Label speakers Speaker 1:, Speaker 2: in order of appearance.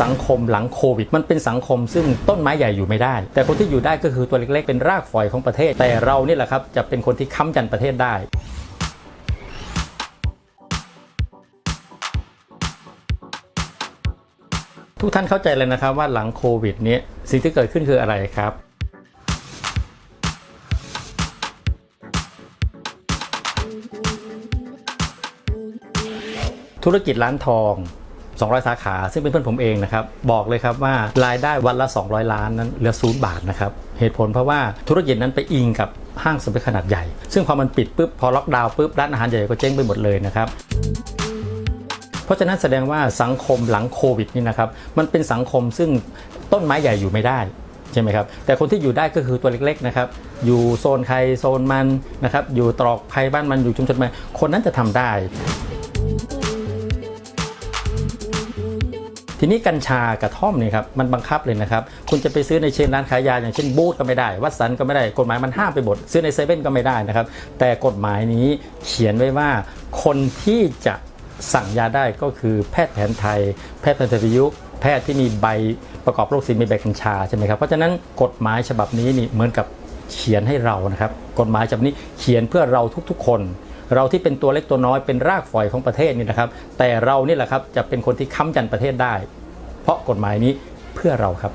Speaker 1: สังคมหลังโควิด มันเป็นสังคมซึ่งต้นไม้ใหญ่อยู่ไม่ได้ แต่คนที่อยู่ได้ก็คือตัวเล็กๆ เป็นรากฝอยของประเทศ แต่เรานี่แหละครับจะเป็นคนที่ค้ำยันประเทศได้ทุกท่านเข้าใจเลยนะครับว่าหลังโควิดนี้สิ่งที่เกิดขึ้นคืออะไรครับ ธุรกิจร้านทอง 200 สาขา ซึ่งเป็นเพื่อนผมเองนะครับ บอกเลยครับว่ารายได้วันละ 200 ล้านนั้นเหลือศูนย์บาทนะครับ เหตุผลเพราะว่าธุรกิจนั้นไปอิงกับห้างสรรพขนาดใหญ่ ซึ่งพอมันปิดปุ๊บพอล็อกดาวน์ปุ๊บร้านอาหารใหญ่ก็เจ๊งไปหมดเลยนะครับเพราะฉะนั้นแสดงว่าสังคมหลังโควิดนี่นะครับมันเป็นสังคมซึ่งต้นไม้ใหญ่อยู่ไม่ได้ใช่ไหมครับแต่คนที่อยู่ได้ก็คือตัวเล็กๆนะครับอยู่โซนใครโซนมันนะครับอยู่ตรอกใครบ้านมันอยู่ชุมชนมันคนนั้นจะทำได้ ทีนี้กัญชากระท่อมเนี่ยครับมันบังคับเลยนะครับ คุณจะไปซื้อในเชนร้านขายยาอย่างเช่นบูธก็ไม่ได้ วัดสันก็ไม่ได้กฎหมายมันห้ามไปหมดซื้อในเซเว่นก็ไม่ได้นะครับ แต่กฎหมายนี้เขียนไว้ว่าคนที่จะสั่งยาได้ก็คือแพทย์แผนไทย แพทย์แผนไทยประยุกต์แพทย์ที่มีใบประกอบโรคศิลป์มีใบกัญชาใช่ไหมครับเพราะฉะนั้นกฎหมายฉบับนี้นี่เหมือนกับเขียนให้เรานะครับ กฎหมายฉบับนี้เขียนเพื่อเราทุกๆ คน เราที่เป็นตัวเล็กตัวน้อยเป็นรากฝอยของประเทศนี่นะครับ แต่เรานี่แหละครับจะเป็นคนที่ค้ำยันประเทศได้ เพราะกฎหมายนี้เพื่อเราครับ